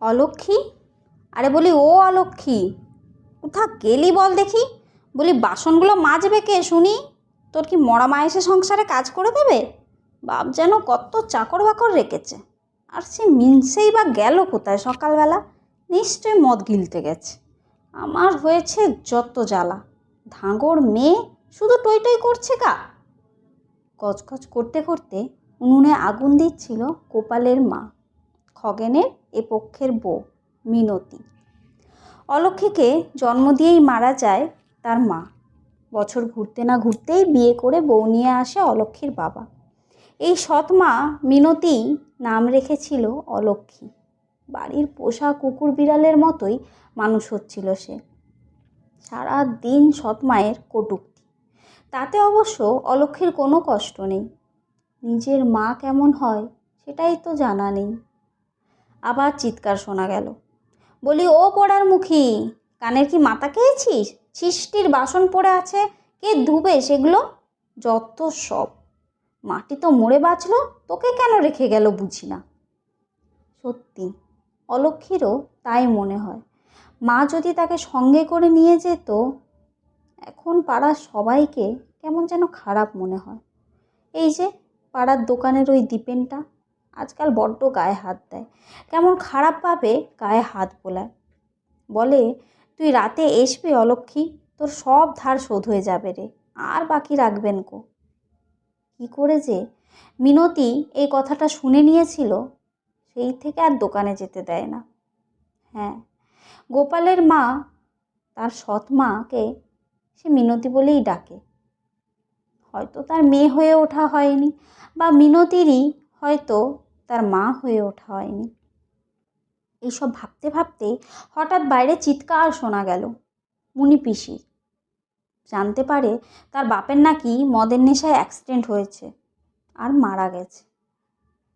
অলক্ষী? আরে বলি, ও অলক্ষী। কোথা গেলি বল দেখি। বলি, বাসনগুলো মাজবে কে শুনি? তোর কি মরা মা এসে সংসারে কাজ করে দেবে? বাপ যেন কত চাকর বাকর রেখেছে। আর সে মিনসেই বা গেল কোথায় সকালবেলা? নিশ্চয়ই মদ গিলতে গেছে। আমার হয়েছে যত জ্বালা। ধাঙ্গর মেয়ে শুধু টই টই করছে কা গজগজ করতে করতে উনুনে আগুন দিচ্ছিল গোপালের মা। খগেনের এ পক্ষের বউ, মিনতি। অলক্ষীকে জন্ম দিয়েই মারা যায় তার মা। বছর ঘুরতে না ঘুরতেই বিয়ে করে বউ নিয়ে আসে অলক্ষীর বাবা। এই সৎ মা মিনতি নাম রেখেছিল অলক্ষী বাড়ির পোষা কুকুর বিড়ালের মতোই মানুষ হচ্ছিল সে। সারা দিন সৎ মায়ের কটূক্তি। তাতে অবশ্য অলক্ষীর কোনো কষ্ট নেই। নিজের মা কেমন হয় সেটাই তো জানা নেই। আবার চিৎকার শোনা গেল। বলি, ও পোড়ার মুখী, কানের কি মাথা খেয়েছিস? ছিষ্টির বাসন পড়ে আছে, কে ধুবে সেগুলো? যত সব। মাটি তো মরে বাঁচলো, তোকে কেন রেখে গেল বুঝি না? সত্যি, অলক্ষীরও তাই মনে হয়। মা যদি তাকে সঙ্গে করে নিয়ে যেত, এখন পাড়ার সবাইকে কেমন যেন খারাপ মনে হয়। এই যে, পাড়ার দোকানের ওই দীপেনটা আজকাল বড্ড গায়ে হাত দেয়। কেমন খারাপভাবে গায়ে হাত বোলায়। বলে, তুই রাতে আসবি অলক্ষী? তোর সব ধার শোধ হয়ে যাবে রে। আর বাকি রাখবেন কো? কি করে যে? মিনতি এই কথাটা শুনে নিয়েছিল? সেই থেকে আর দোকানে যেতে দেয় না। হ্যাঁ গোপালের মা, তার সৎ মাকে সে মিনতি বলেই ডাকে। হয়তো তার মেয়ে হয়ে ওঠা হয়নি বা মিনতিরই হয়তো তার মা হয়ে ওঠা হয়নি। এইসব ভাবতে ভাবতে হঠাৎ বাইরে চিৎকার শোনা গেল, মুনি পিসি। জানতে পারে তার বাপের নাকি মদের নেশায় অ্যাক্সিডেন্ট হয়েছে আর মারা গেছে।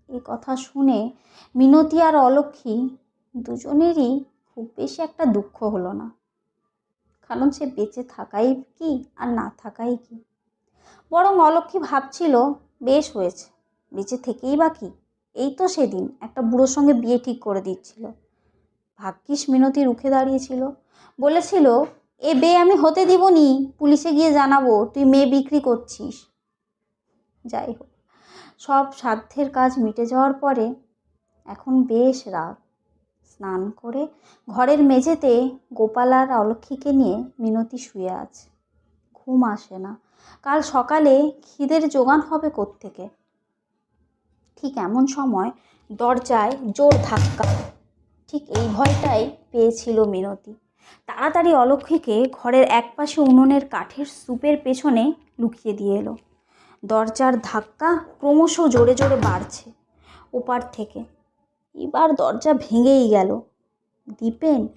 এই কথা শুনে মিনতি আর অলক্ষী দুজনেরই খুব বেশি একটা দুঃখ হলো না। কারণ সে বেঁচে থাকাই কি আর না থাকাই কি? বরং অলক্ষী ভাবছিল, বেশ হয়েছে। বেঁচে থেকেই বা কি? এই তো সেদিন একটা বুড়োর সঙ্গে বিয়ে ঠিক করে দিচ্ছিল। ভাগ্যিস মিনতি রুখে দাঁড়িয়েছিল। বলেছিল, এ বে আমি হতে দিব নি পুলিশে গিয়ে জানাব, তুই মেয়ে বিক্রি করছিস। যাই হোক, সব সাধ্যের কাজ মিটে যাওয়ার পরে এখন বেশ রাত। স্নান করে ঘরের মেঝেতে গোপাল আর অলক্ষীকে নিয়ে মিনতি শুয়ে আছে। ঘুম আসে না। কাল সকালে খিদের জোগান হবে কোত্থেকে? ঠিক এমন সময় দরজায় জোর ধাক্কা। ঠিক এই ভয়টাই পেয়েছিল মিনতি। তাড়াতাড়ি অলক্ষীকে ঘরের একপাশে উনুনের কাঠের স্তূপের পেছনে লুকিয়ে দিয়ে এলো। দরজার ধাক্কা ক্রমশ জোরে জোরে বাড়ছে ওপার থেকে। এবার দরজা ভেঙেই গেল। দীপেন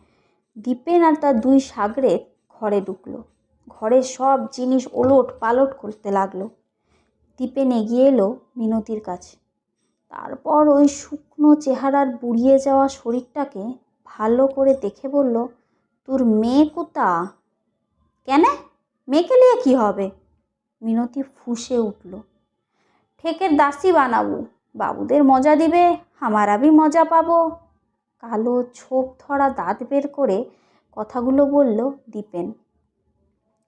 দীপেন আর তার দুই সাগরে ঘরে ঢুকলো। ঘরের সব জিনিস ওলট পালট করতে লাগল। দীপেন এগিয়ে এলো মিনতির কাছে। তারপর ওই শুকনো চেহারার বুড়িয়ে যাওয়া শরীরটাকে ভালো করে দেখে বলল, তোর মেয়ে কোথা? কেন? মেয়েকে নিয়ে কী হবে? মিনতি ফুঁসে উঠল। ঠেকের দাসী বানাবো। বাবুদের মজা দিবে, আমার আমি মজা পাবো। কালো ছোপ ধরা দাঁত বের করে কথাগুলো বলল দীপেন।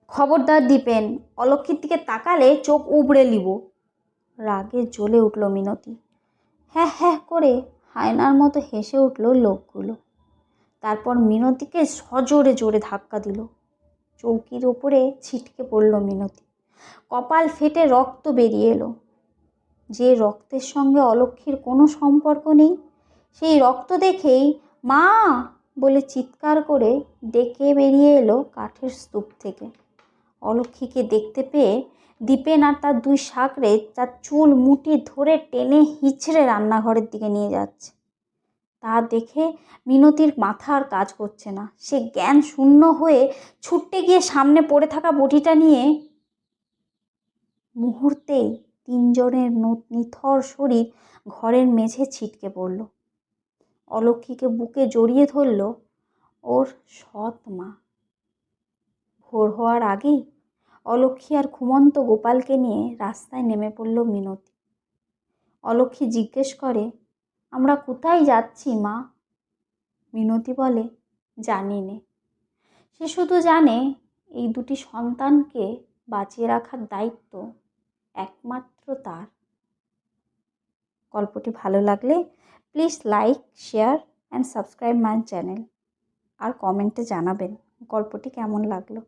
খবরদার দীপেন, অলক্ষীর দিকে তাকালে চোখ উবড়ে লিব রাগে জ্বলে উঠল মিনতি। হ্যাঁ হ্যাঁ করে হায়নার মতো হেসে উঠল লোকগুলো। তারপর মিনতিকে সজোরে জোরে ধাক্কা দিল। চৌকির ওপরে ছিটকে পড়ল মিনতি। কপাল ফেটে রক্ত বেরিয়ে এলো। যে রক্তের সঙ্গে অলক্ষীর কোনো সম্পর্ক নেই, সেই রক্ত দেখেই মা বলে চিৎকার করে ডেকে বেরিয়ে এলো কাঠের স্তূপ থেকে। অলক্ষীকে দেখতে পেয়ে দীপেন আর তার দুই সাকরে তার চুল মুটি ধরে টেনে হিচড়ে রান্নাঘরের দিকে নিয়ে যাচ্ছে। তা দেখে মিনতির মাথা আর কাজ করছে না। সে জ্ঞান শূন্য হয়ে ছুটতে গিয়ে সামনে পড়ে থাকা বটিটা নিয়ে মুহূর্তেই তিনজনের নিথর শরীর ঘরের মেঝে ছিটকে পড়ল। অলক্ষীকে বুকে জড়িয়ে ধরল, ওর সৎ মা। ভোর হওয়ার আগেই অলক্ষী আর ঘুমন্ত গোপালকে নিয়ে রাস্তায় নেমে পড়ল মিনতি। অলক্ষী জিজ্ঞেস করে, আমরা কোথায় যাচ্ছি, মা? মিনতি বলে, জানি নে। সে শুধু জানে এই দুটি সন্তানকে বাঁচিয়ে রাখার দায়িত্ব একমাত্র তার। গল্পটি ভালো লাগলে please like, share and subscribe my channel. আর কমেন্টে জানাবেন গল্পটি কেমন লাগল।